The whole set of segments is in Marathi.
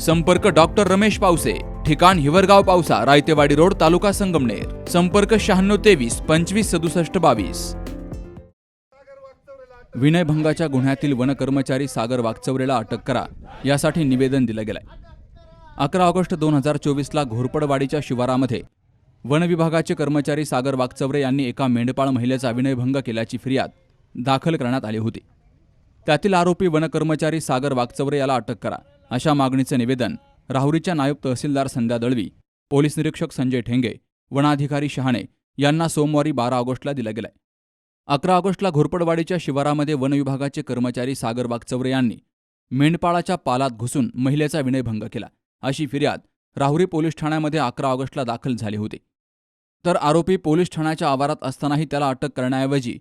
संपर्क डॉक्टर रमेश पावसे ठिकाण हिवरगाव पावसा रायतेवाडी रोड तालुका संगमनेर. संपर्क शहाण्णव तेवीस पंचवीस सदुसष्ट बावीस. विनयभंगाच्या गुन्ह्यातील वनकर्मचारी सागर वागचौरेला अटक करा यासाठी निवेदन दिलं गेलंय. अकरा ऑगस्ट दोन हजार चोवीसला घोरपडवाडीच्या शिवारामध्ये वन विभागाचे कर्मचारी सागर वागचौरे यांनी एका मेंढपाळ महिलेचा विनयभंग केल्याची फिर्याद दाखल करण्यात आली होती. त्यातील आरोपी वनकर्मचारी सागर वागचौरे याला अटक करा. अशा मागणीचे निवेदन राहुरीच्या नायब तहसीलदार संध्या दळवी पोलीस निरीक्षक संजय ठेंगे वनाधिकारी शहाणे यांना सोमवारी बारा ऑगस्टला दिलं गेलंय. अकरा ऑगस्टला घोरपडवाडीच्या शिवारामध्ये वनविभागाचे कर्मचारी सागर वागचौरे यांनी मेंढपाळाच्या पालात घुसून महिलेचा विनयभंग केला. अशी फिर्याद राहुरी पोलीस ठाण्यामध्ये अकरा ऑगस्टला दाखल झाली होती. तर आरोपी पोलीस ठाण्याच्या आवारात असतानाही त्याला अटक करण्याऐवजी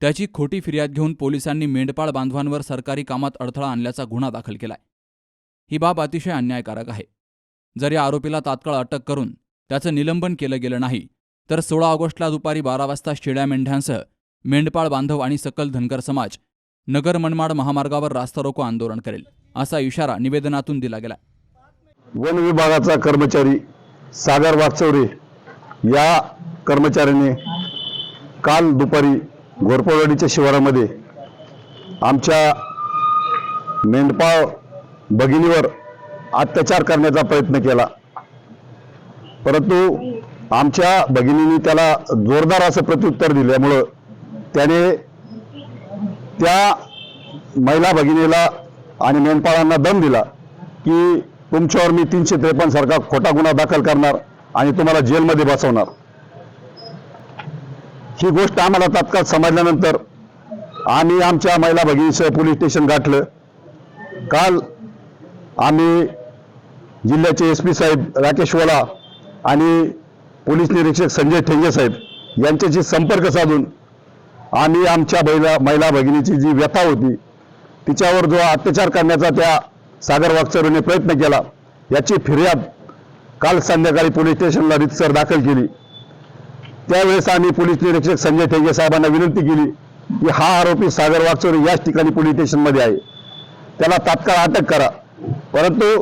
त्याची खोटी फिर्याद घेऊन पोलिसांनी मेंढपाळ बांधवांवर सरकारी कामात अडथळा आणल्याचा गुन्हा दाखल केलाय. ही बाब अतिशय अन्यायकारक आहे. जर या आरोपीला तात्काळ अटक करून त्याचं निलंबन केलं गेलं नाही तर सोळा ऑगस्टला दुपारी बारा वाजता शेळ्या मेंढ्यांसह मेंढपाळ बांधव आणि सकल धनगर समाज नगर मनमाड महामार्गावर रास्ता रोको आंदोलन करेल असा इशारा निवेदनातून दिला गेला. वन विभागाचा कर्मचारी सागर वागचौरे या कर्मचाऱ्याने काल दुपारी घोरपडवाडीच्या शिवारामध्ये आमच्या मेंढपाळ भगिनीवर अत्याचार करण्याचा प्रयत्न केला. परंतु आमच्या भगिनीने त्याला जोरदार असं प्रत्युत्तर दिल्यामुळं त्याने त्या महिला भगिनीला आणि मेंढपाळांना दम दिला की तुमच्यावर मी तीनशे त्रेपन्न सारखा खोटा गुन्हा दाखल करणार आणि तुम्हाला जेलमध्ये बसवणार. ही गोष्ट आम्हाला तात्काळ समजल्यानंतर आम्ही आमच्या महिला भगिनीसह पोलीस स्टेशन गाठलं. काल आम्ही जिल्ह्याचे एस पी साहेब राकेश वाला आणि पोलीस निरीक्षक संजय ठेंगे साहेब यांच्याशी संपर्क साधून आम्ही आमच्या महिला महिला भगिनीची जी व्यथा होती तिच्यावर जो अत्याचार करण्याचा त्या सागर वागचौरेने प्रयत्न केला याची फिर्याद काल संध्याकाळी पोलीस स्टेशनला रितसर दाखल केली. त्यावेळेस आम्ही पोलीस निरीक्षक संजय ठेंगे साहेबांना विनंती केली की हा आरोपी सागर वागचौरे याच ठिकाणी पोलीस स्टेशनमध्ये आहे. त्याला तात्काळ अटक करा. परंतु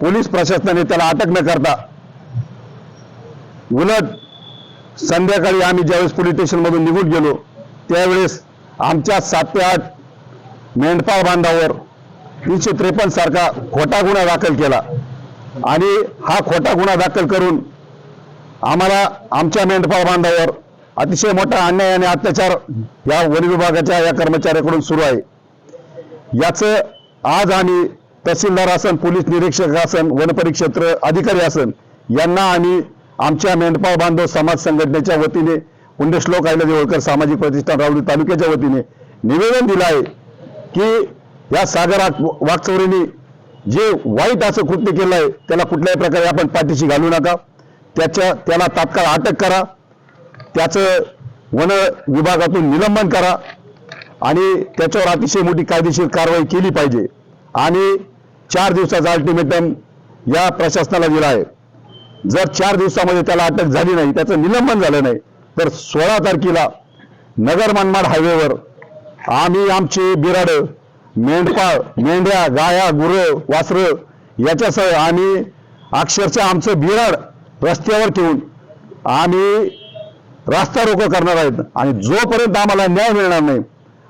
पोलीस प्रशासनाने त्याला अटक न करता उलट संध्याकाळी आम्ही ज्यावेळेस पोलीस स्टेशनमधून निघून गेलो त्यावेळेस आमच्या सात ते आठ मेंढपाळ बांधावर तीनशे त्रेपन्न सारखा खोटा गुन्हा दाखल केला. आणि हा खोटा गुन्हा दाखल करून आम्हाला आमच्या मेंढपाळ बांधावर अतिशय मोठा अन्याय आणि अत्याचार या वन विभागाच्या या कर्मचाऱ्याकडून सुरू आहे. याचं आज आम्ही तहसीलदार असन पोलीस निरीक्षक असन वनपरिक्षेत्र अधिकारी असन यांना आणि आमच्या मेंढपाळ बांधव समाज संघटनेच्या वतीने पुण्यश्लोक आयला देवळकर सामाजिक प्रतिष्ठान रावली तालुक्याच्या वतीने निवेदन दिलं आहे की या सागर वाघचौरीने जे वाईट असं कृत्य केलं आहे त्याला कुठल्याही प्रकारे आपण पाठीशी घालू नका. त्याच्या त्याला तात्काळ अटक करा. त्याचं वन विभागातून निलंबन करा. आणि त्याच्यावर अतिशय मोठी कायदेशीर कारवाई केली पाहिजे. आणि चार दिवसाचा अल्टिमेटम या प्रशासनाला दिला आहे. जर चार दिवसामध्ये त्याला अटक झाली नाही त्याचं निलंबन झालं नाही तर सोळा तारखेला नगर मनमाड हायवेवर आम्ही आमचे बिराड मेंढपाळ मेंढ्या गाया गुरं वासरं याच्यासह आम्ही अक्षरशः आमचं बिराड रस्त्यावर ठेवून आम्ही रास्ता रोको करणार आहेत. आणि जोपर्यंत आम्हाला न्याय मिळणार नाही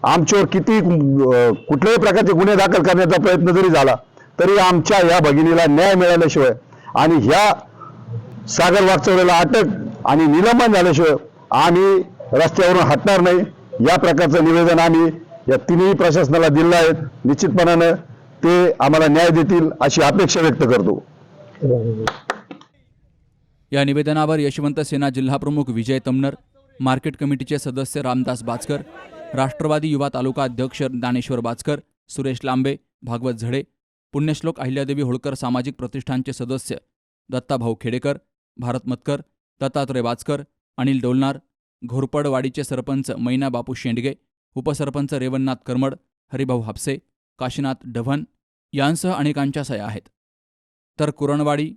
आमच्यावर किती कुठल्याही प्रकारचे गुन्हे दाखल करण्याचा प्रयत्न जरी झाला तरी आमच्या या भगिनीला न्याय मिळाल्याशिवाय आणि ह्या सागर वागचौरेला अटक आणि निलंबन झाल्याशिवाय आम्ही रस्त्यावरून हटणार नाही. या प्रकारचं निवेदन आम्ही या तिन्ही प्रशासनाला दिलं आहे. निश्चितपणानं ते आम्हाला न्याय देतील अशी अपेक्षा व्यक्त करतो. या निवेदनावर यशवंत सेना जिल्हाप्रमुख विजय तमनर मार्केट कमिटीचे सदस्य रामदास बाचकर राष्ट्रवादी युवा तालुका अध्यक्ष ज्ञानेश्वर बाचकर सुरेश लांबे भागवत झडे पुण्यश्लोक अहिल्यादेवी होळकर सामाजिक प्रतिष्ठानचे सदस्य दत्ताभाऊ खेडेकर भारत मतकर दत्तात्रय वाचकर अनिल डोलनार घोरपडवाडीचे सरपंच मैना बापू शेंडगे उपसरपंच रेवणनाथ करमड हरिभाऊ हापसे काशीनाथ डव्हन यांसह अनेकांच्या सया आहेत. तर कुरणवाडी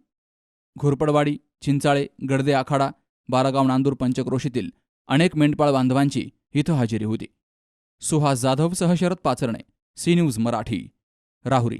घोरपडवाडी चिंचाळे गडदे आखाडा बारागाव नांदूर पंचक्रोशीतील अनेक मेंढपाळ बांधवांची इथं हजेरी होती. सुहास जाधवसह शरद पाचरणे सी न्यूज मराठी राहुरी.